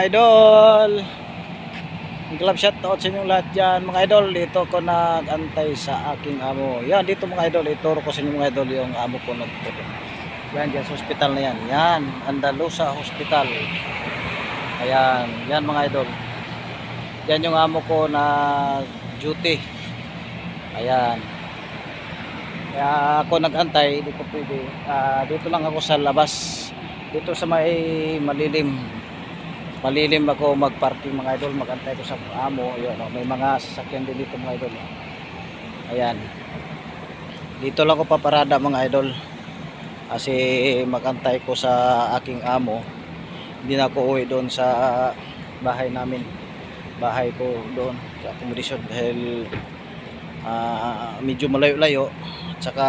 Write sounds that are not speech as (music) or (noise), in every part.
Idol! Club shoutout sa inyong lahat dyan. Mga idol, dito ko nag-antay sa aking amo. Yan, dito mga idol, ituro ko sa inyong mga idol yung amo ko nagturo. Yan, dyan sa hospital na yan. Yan, Andalusa Hospital. Ayan, yan mga idol. Yan yung amo ko na duty. Ayan. Kaya ako nag-antay, ko pwede. Ah, dito lang ako sa labas. Dito sa may malilim. Malilim ako mag-parking mga idol. Mag-antay ko sa amo. Yun, may mga sasakyan din dito mga idol. Ayan. Dito lang ako paparada mga idol. Kasi mag-antay ko sa aking amo. Hindi na ako uwi doon sa bahay namin. Bahay ko doon sa accommodation dahil ah, medyo malayo-layo at saka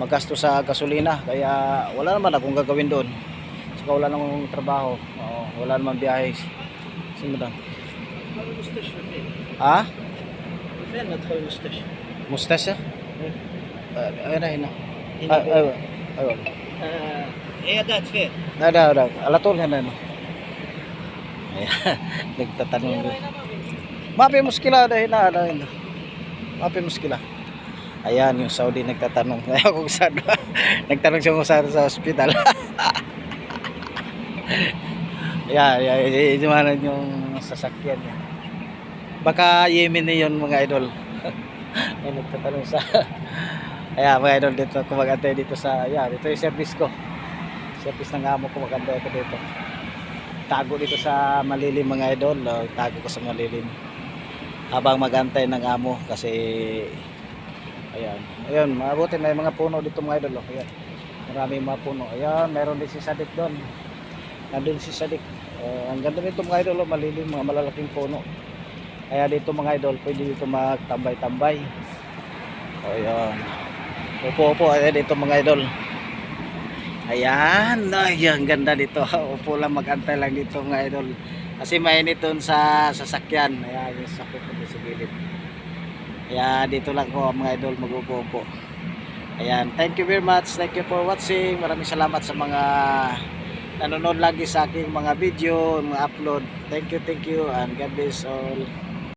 magasto sa gasolina kaya wala naman akong gagawin doon saka wala namang trabaho Oo, wala namang biyahe sino doon المستشفى فين؟ ha? فين ندخل المستشفى؟ mustasya? إيه. Uh, ayun na ayun na هنا Ah, ayun ayun آه، عيادات فين؟ Nada, nada. Alatol yan ano. Ayan. Nagtatanong din. Mapi muskila dahil na ano yun. Mapi muskila. Ayan yung Saudi nagtatanong. Ayaw kung (laughs) saan. Nagtanong siya kung saan sa hospital. (laughs) Ayan, ayan, ayan, ayan, yung sasakyan niya. Baka Yemen na yun mga idol. (laughs) Ayan, nagtatanong sa... (laughs) Ayan mga idol dito, kumagantay dito sa... Ayan, dito yung service ko. Service ng amo ko maganda ako dito. Tago dito sa malilim mga idol. Oh, tago ko sa malilim. Habang magantay ng amo kasi ayan. Ayun mabuti may mga puno dito mga idol. Oh. ayan. Maraming mga puno. Ayan meron din si Sadik doon nandun si Sadik oh, ang ganda nito mga idol oh, malilim mga malalaking puno kaya dito mga idol pwede dito magtambay-tambay oh, ayan upo upo ayan dito mga idol Ayan, ay, ang ganda dito. (laughs) Upo lang magantay lang dito mga idol. Kasi mainit doon sa sasakyan. Ayan, yung sakit ko sa gilid. Kaya dito lang ko mga idol mag-upo-upo. Ayan, thank you very much. Thank you for watching. Maraming salamat sa mga nanonood lagi sa aking mga video, mga upload. Thank you, thank you, and God bless all.